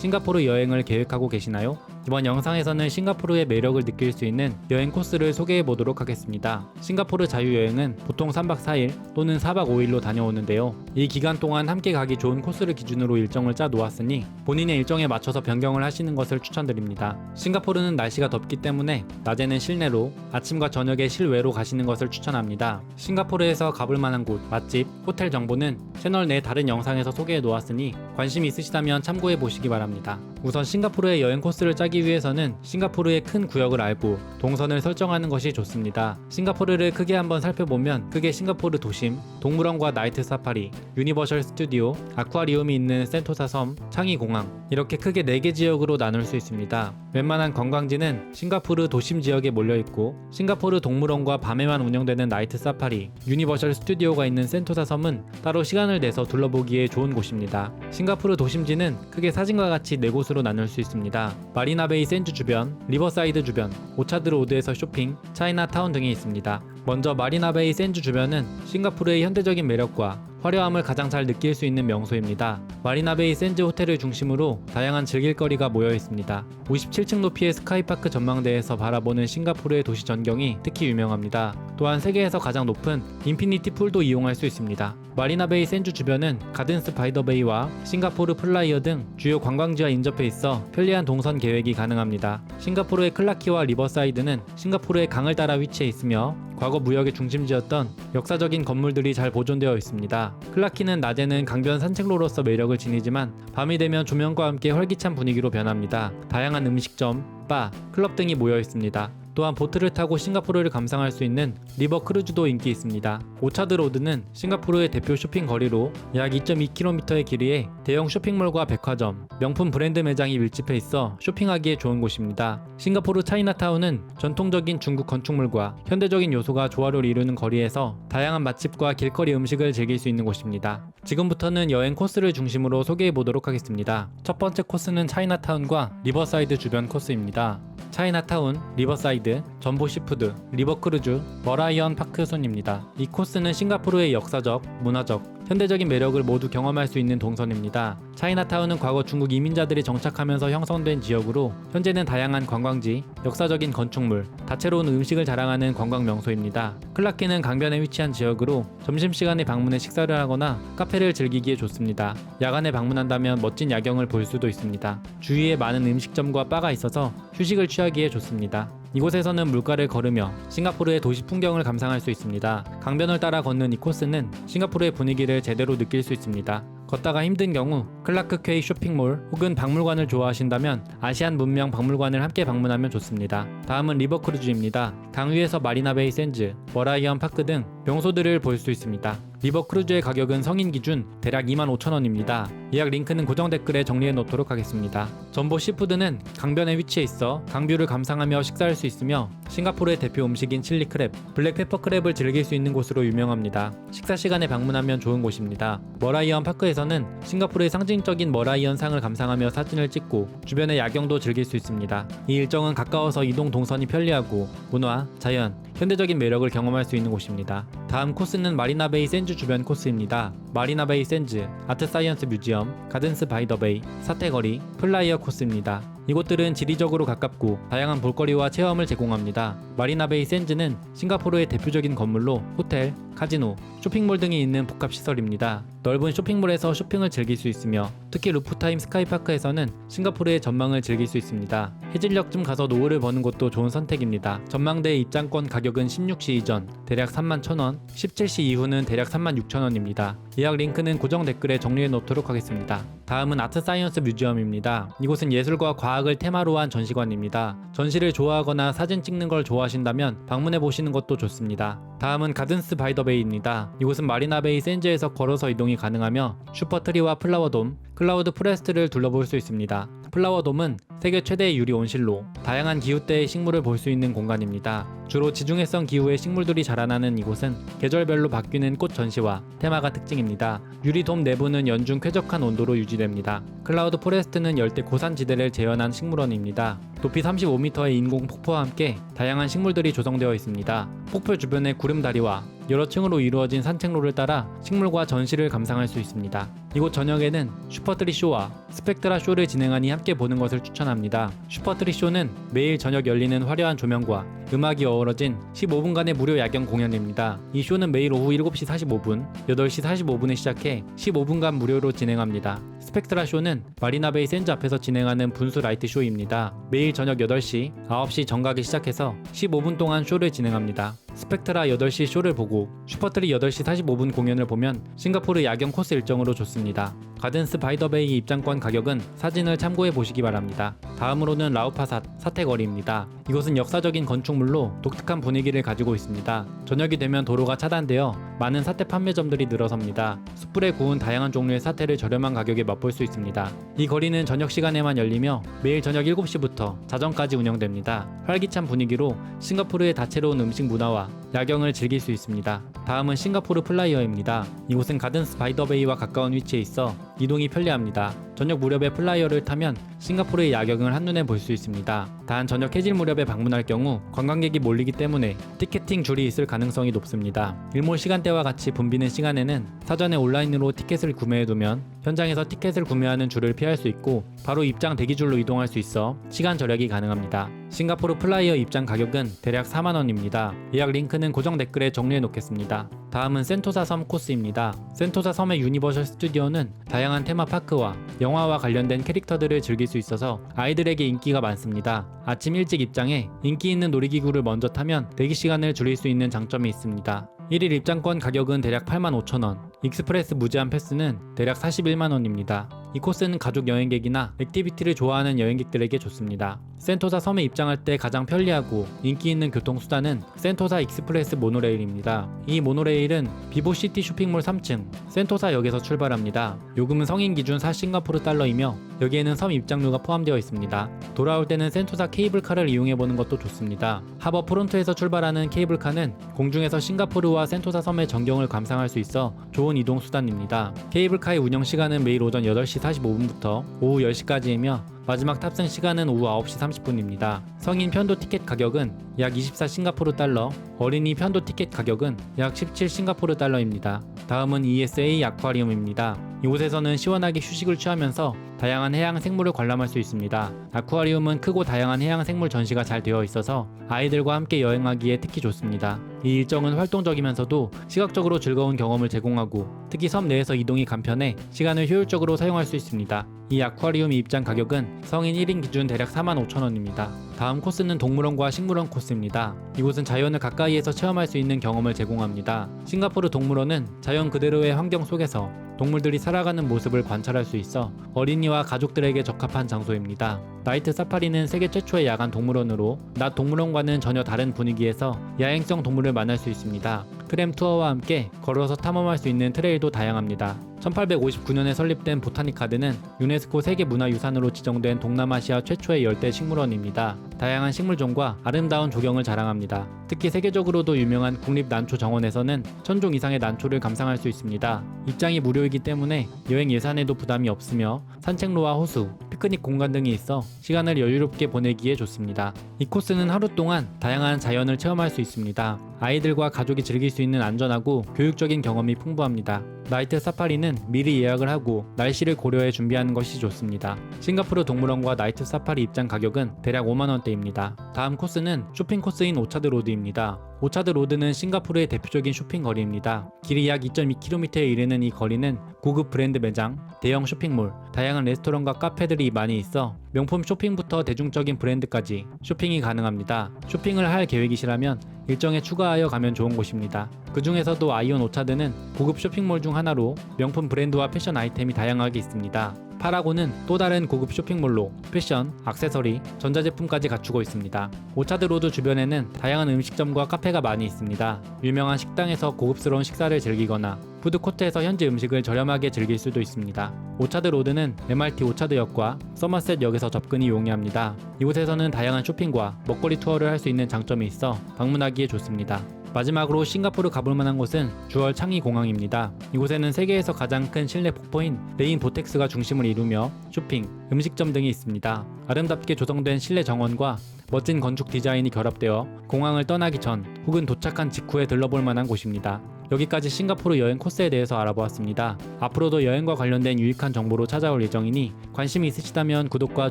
싱가포르 여행을 계획하고 계시나요? 이번 영상에서는 싱가포르의 매력을 느낄 수 있는 여행 코스를 소개해 보도록 하겠습니다. 싱가포르 자유여행은 보통 3박 4일 또는 4박 5일로 다녀오는데요. 이 기간 동안 함께 가기 좋은 코스를 기준으로 일정을 짜 놓았으니 본인의 일정에 맞춰서 변경을 하시는 것을 추천드립니다. 싱가포르는 날씨가 덥기 때문에 낮에는 실내로 아침과 저녁에 실외로 가시는 것을 추천합니다. 싱가포르에서 가볼 만한 곳, 맛집, 호텔 정보는 채널 내 다른 영상에서 소개해 놓았으니 관심 있으시다면 참고해 보시기 바랍니다. 우선 싱가포르의 여행 코스를 짜기 위해서는 싱가포르의 큰 구역을 알고 동선을 설정하는 것이 좋습니다. 싱가포르를 크게 한번 살펴보면 크게 싱가포르 도심, 동물원과 나이트 사파리, 유니버셜 스튜디오, 아쿠아리움이 있는 센토사 섬, 창이 공항 이렇게 크게 4개 지역으로 나눌 수 있습니다. 웬만한 관광지는 싱가포르 도심 지역에 몰려 있고 싱가포르 동물원과 밤에만 운영되는 나이트 사파리, 유니버셜 스튜디오가 있는 센토사 섬은 따로 시간을 내서 둘러보기에 좋은 곳입니다. 싱가포르 도심지는 크게 사진과 같이 네 곳으로 나눌 수 있습니다. 마리나 베이 샌즈 주변, 리버사이드 주변, 오차드 로드에서 쇼핑, 차이나타운 등이 있습니다. 먼저 마리나베이 샌즈 주변은 싱가포르의 현대적인 매력과 화려함을 가장 잘 느낄 수 있는 명소입니다. 마리나베이 샌즈 호텔을 중심으로 다양한 즐길거리가 모여 있습니다. 57층 높이의 스카이파크 전망대에서 바라보는 싱가포르의 도시 전경이 특히 유명합니다. 또한 세계에서 가장 높은 인피니티 풀도 이용할 수 있습니다. 마리나베이 샌즈 주변은 가든스 바이더베이와 싱가포르 플라이어 등 주요 관광지와 인접해 있어 편리한 동선 계획이 가능합니다. 싱가포르의 클라키와 리버사이드는 싱가포르의 강을 따라 위치해 있으며 과거 무역의 중심지였던 역사적인 건물들이 잘 보존되어 있습니다. 클라키는 낮에는 강변 산책로로서 매력을 지니지만 밤이 되면 조명과 함께 활기찬 분위기로 변합니다. 다양한 음식점, 바, 클럽 등이 모여 있습니다. 또한 보트를 타고 싱가포르를 감상할 수 있는 리버 크루즈도 인기 있습니다. 오차드 로드는 싱가포르의 대표 쇼핑 거리로 약 2.2km의 길이에 대형 쇼핑몰과 백화점, 명품 브랜드 매장이 밀집해 있어 쇼핑하기에 좋은 곳입니다. 싱가포르 차이나타운은 전통적인 중국 건축물과 현대적인 요소가 조화를 이루는 거리에서 다양한 맛집과 길거리 음식을 즐길 수 있는 곳입니다. 지금부터는 여행 코스를 중심으로 소개해 보도록 하겠습니다. 첫 번째 코스는 차이나타운과 리버사이드 주변 코스입니다. 차이나타운, 리버사이드, 전보 시푸드, 리버크루즈, 머라이언 파크손입니다. 이 코스는 싱가포르의 역사적, 문화적, 현대적인 매력을 모두 경험할 수 있는 동선입니다. 차이나타운은 과거 중국 이민자들이 정착하면서 형성된 지역으로 현재는 다양한 관광지, 역사적인 건축물, 다채로운 음식을 자랑하는 관광 명소입니다. 클라키는 강변에 위치한 지역으로 점심시간에 방문해 식사를 하거나 카페를 즐기기에 좋습니다. 야간에 방문한다면 멋진 야경을 볼 수도 있습니다. 주위에 많은 음식점과 바가 있어서 휴식을 취하기에 좋습니다. 이곳에서는 물가를 걸으며 싱가포르의 도시 풍경을 감상할 수 있습니다. 강변을 따라 걷는 이 코스는 싱가포르의 분위기를 제대로 느낄 수 있습니다. 걷다가 힘든 경우 클라크 퀘이 쇼핑몰 혹은 박물관을 좋아하신다면 아시안 문명 박물관을 함께 방문하면 좋습니다. 다음은 리버크루즈입니다. 강 위에서 마리나베이 샌즈, 머라이언 파크 등 명소들을 볼 수 있습니다. 리버 크루즈의 가격은 성인 기준 대략 25,000원입니다. 예약 링크는 고정 댓글에 정리해 놓도록 하겠습니다. 전보 시푸드는 강변에 위치해 있어 강뷰를 감상하며 식사할 수 있으며 싱가포르의 대표 음식인 칠리 크랩, 블랙 페퍼 크랩을 즐길 수 있는 곳으로 유명합니다. 식사 시간에 방문하면 좋은 곳입니다. 머라이언 파크에서는 싱가포르의 상징적인 머라이언 상을 감상하며 사진을 찍고 주변의 야경도 즐길 수 있습니다. 이 일정은 가까워서 이동 동선이 편리하고 문화, 자연, 현대적인 매력을 경험할 수 있는 곳입니다. 다음 코스는 마리나베이 샌즈 주변 코스입니다. 마리나베이 샌즈, 아트사이언스 뮤지엄, 가든스 바이 더베이, 사태거리, 플라이어 코스입니다. 이곳들은 지리적으로 가깝고 다양한 볼거리와 체험을 제공합니다. 마리나베이 샌즈는 싱가포르의 대표적인 건물로 호텔, 카지노, 쇼핑몰 등이 있는 복합시설입니다. 넓은 쇼핑몰에서 쇼핑을 즐길 수 있으며 특히 루프타임 스카이파크에서는 싱가포르의 전망을 즐길 수 있습니다. 해질녘쯤 가서 노을을 보는 것도 좋은 선택입니다. 전망대 입장권 가격은 16시 이전 대략 3만 1,000원, 17시 이후는 대략 3만 6천원입니다. 예약 링크는 고정 댓글에 정리해 놓도록 하겠습니다. 다음은 아트 사이언스 뮤지엄입니다. 이곳은 예술과 과학을 테마로 한 전시관입니다. 전시를 좋아하거나 사진 찍는 걸 좋아하신다면 방문해 보시는 것도 좋습니다. 다음은 가든스 바이 더 베이입니다. 이곳은 마리나베이 샌즈에서 걸어서 이동이 가능하며 슈퍼트리와 플라워돔, 클라우드 프레스트를 둘러볼 수 있습니다. 플라워돔은 세계 최대의 유리 온실로 다양한 기후대의 식물을 볼 수 있는 공간입니다. 주로 지중해성 기후의 식물들이 자라나는 이곳은 계절별로 바뀌는 꽃 전시와 테마가 특징입니다. 유리돔 내부는 연중 쾌적한 온도로 유지됩니다. 클라우드 포레스트는 열대 고산지대를 재현한 식물원입니다. 높이 35m의 인공 폭포와 함께 다양한 식물들이 조성되어 있습니다. 폭포 주변의 구름다리와 여러 층으로 이루어진 산책로를 따라 식물과 전시를 감상할 수 있습니다. 이곳 저녁에는 슈퍼트리 쇼와 스펙트라 쇼를 진행하니 함께 보는 것을 추천합니다. 슈퍼트리 쇼는 매일 저녁 열리는 화려한 조명과 음악이 어우러진 15분간의 무료 야경 공연입니다. 이 쇼는 매일 오후 7시 45분, 8시 45분에 시작해 15분간 무료로 진행합니다. 스펙트라 쇼는 마리나베이 샌즈 앞에서 진행하는 분수 라이트 쇼입니다. 매일 저녁 8시, 9시 정각에 시작해서 15분 동안 쇼를 진행합니다. 스펙트라 8시 쇼를 보고 슈퍼트리 8시 45분 공연을 보면 싱가포르 야경 코스 일정으로 좋습니다. 있습니다. 가든스 바이더베이 입장권 가격은 사진을 참고해 보시기 바랍니다. 다음으로는 라우파삿 사태거리입니다. 이곳은 역사적인 건축물로 독특한 분위기를 가지고 있습니다. 저녁이 되면 도로가 차단되어 많은 사태 판매점들이 늘어섭니다. 숯불에 구운 다양한 종류의 사태를 저렴한 가격에 맛볼 수 있습니다. 이 거리는 저녁 시간에만 열리며 매일 저녁 7시부터 자정까지 운영됩니다. 활기찬 분위기로 싱가포르의 다채로운 음식 문화와 야경을 즐길 수 있습니다. 다음은 싱가포르 플라이어입니다. 이곳은 가든스 바이더베이와 가까운 위치에 있어 이동이 편리합니다. 저녁 무렵에 플라이어를 타면 싱가포르의 야경을 한눈에 볼 수 있습니다. 단 저녁 해질 무렵에 방문할 경우 관광객이 몰리기 때문에 티켓팅 줄이 있을 가능성이 높습니다. 일몰 시간대와 같이 붐비는 시간에는 사전에 온라인으로 티켓을 구매해두면 현장에서 티켓을 구매하는 줄을 피할 수 있고 바로 입장 대기줄로 이동할 수 있어 시간 절약이 가능합니다. 싱가포르 플라이어 입장 가격은 대략 4만원입니다. 예약 링크는 고정 댓글에 정리해 놓겠습니다. 다음은 센토사 섬 코스입니다. 센토사 섬의 유니버셜 스튜디오는 다양한 테마파크와 영화와 관련된 캐릭터들을 즐길 수 있어서 아이들에게 인기가 많습니다. 아침 일찍 입장해 인기 있는 놀이기구를 먼저 타면 대기 시간을 줄일 수 있는 장점이 있습니다. 1일 입장권 가격은 대략 85,000원, 익스프레스 무제한 패스는 대략 41만원입니다. 이 코스는 가족 여행객이나 액티비티를 좋아하는 여행객들에게 좋습니다. 센토사 섬에 입장할 때 가장 편리하고 인기 있는 교통수단은 센토사 익스프레스 모노레일입니다. 이 모노레일은 비보시티 쇼핑몰 3층 센토사 역에서 출발합니다. 요금은 성인 기준 4싱가포르 달러이며 여기에는 섬 입장료가 포함되어 있습니다. 돌아올 때는 센토사 케이블카를 이용해보는 것도 좋습니다. 하버 프론트에서 출발하는 케이블카는 공중에서 싱가포르와 센토사 섬의 전경을 감상할 수 있어 좋은 이동 수단입니다. 케이블카의 운영 시간은 매일 오전 8시 45분부터 오후 10시까지이며 마지막 탑승 시간은 오후 9시 30분입니다. 성인 편도 티켓 가격은 약 24 싱가포르 달러, 어린이 편도 티켓 가격은 약 17 싱가포르 달러입니다. 다음은 ESA 아쿠아리움입니다. 이곳에서는 시원하게 휴식을 취하면서 다양한 해양 생물을 관람할 수 있습니다. 아쿠아리움은 크고 다양한 해양 생물 전시가 잘 되어 있어서 아이들과 함께 여행하기에 특히 좋습니다. 이 일정은 활동적이면서도 시각적으로 즐거운 경험을 제공하고 특히 섬 내에서 이동이 간편해 시간을 효율적으로 사용할 수 있습니다. 이 아쿠아리움 입장 가격은 성인 1인 기준 대략 45,000원입니다. 다음 코스는 동물원과 식물원 코스입니다. 이곳은 자연을 가까이에서 체험할 수 있는 경험을 제공합니다. 싱가포르 동물원은 자연 그대로의 환경 속에서 동물들이 살아가는 모습을 관찰할 수 있어 어린이와 가족들에게 적합한 장소입니다. 나이트 사파리는 세계 최초의 야간 동물원으로 낮 동물원과는 전혀 다른 분위기에서 야행성 동물을 만날 수 있습니다. 트램 투어와 함께 걸어서 탐험할 수 있는 트레일도 다양합니다. 1859년에 설립된 보타니카드는 유네스코 세계문화유산으로 지정된 동남아시아 최초의 열대 식물원입니다. 다양한 식물종과 아름다운 조경을 자랑합니다. 특히 세계적으로도 유명한 국립난초정원에서는 천종 이상의 난초를 감상할 수 있습니다. 입장이 무료이기 때문에 여행 예산에도 부담이 없으며 산책로와 호수, 피크닉 공간 등이 있어 시간을 여유롭게 보내기에 좋습니다. 이 코스는 하루 동안 다양한 자연을 체험할 수 있습니다. 아이들과 가족이 즐길 수 있는 안전하고 교육적인 경험이 풍부합니다. 나이트 사파리는 미리 예약을 하고 날씨를 고려해 준비하는 것이 좋습니다. 싱가포르 동물원과 나이트 사파리 입장 가격은 대략 5만원대입니다. 다음 코스는 쇼핑 코스인 오차드 로드입니다. 오차드 로드는 싱가포르의 대표적인 쇼핑 거리입니다. 길이 약 2.2km에 이르는 이 거리는 고급 브랜드 매장, 대형 쇼핑몰, 다양한 레스토랑과 카페들이 많이 있어 명품 쇼핑부터 대중적인 브랜드까지 쇼핑이 가능합니다. 쇼핑을 할 계획이시라면 일정에 추가하여 가면 좋은 곳입니다. 그 중에서도 아이온 오차드는 고급 쇼핑몰 중 하나로 명품 브랜드와 패션 아이템이 다양하게 있습니다. 파라고는 또 다른 고급 쇼핑몰로 패션, 액세서리, 전자제품까지 갖추고 있습니다. 오차드 로드 주변에는 다양한 음식점과 카페가 많이 있습니다. 유명한 식당에서 고급스러운 식사를 즐기거나 푸드코트에서 현지 음식을 저렴하게 즐길 수도 있습니다. 오차드 로드는 MRT 오차드역과 서머셋역에서 접근이 용이합니다. 이곳에서는 다양한 쇼핑과 먹거리 투어를 할 수 있는 장점이 있어 방문하기에 좋습니다. 마지막으로 싱가포르 가볼 만한 곳은 주얼 창이 공항입니다. 이곳에는 세계에서 가장 큰 실내 폭포인 레인 보텍스가 중심을 이루며 쇼핑, 음식점 등이 있습니다. 아름답게 조성된 실내 정원과 멋진 건축 디자인이 결합되어 공항을 떠나기 전 혹은 도착한 직후에 들러볼 만한 곳입니다. 여기까지 싱가포르 여행 코스에 대해서 알아보았습니다. 앞으로도 여행과 관련된 유익한 정보로 찾아올 예정이니 관심이 있으시다면 구독과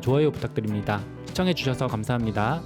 좋아요 부탁드립니다. 시청해주셔서 감사합니다.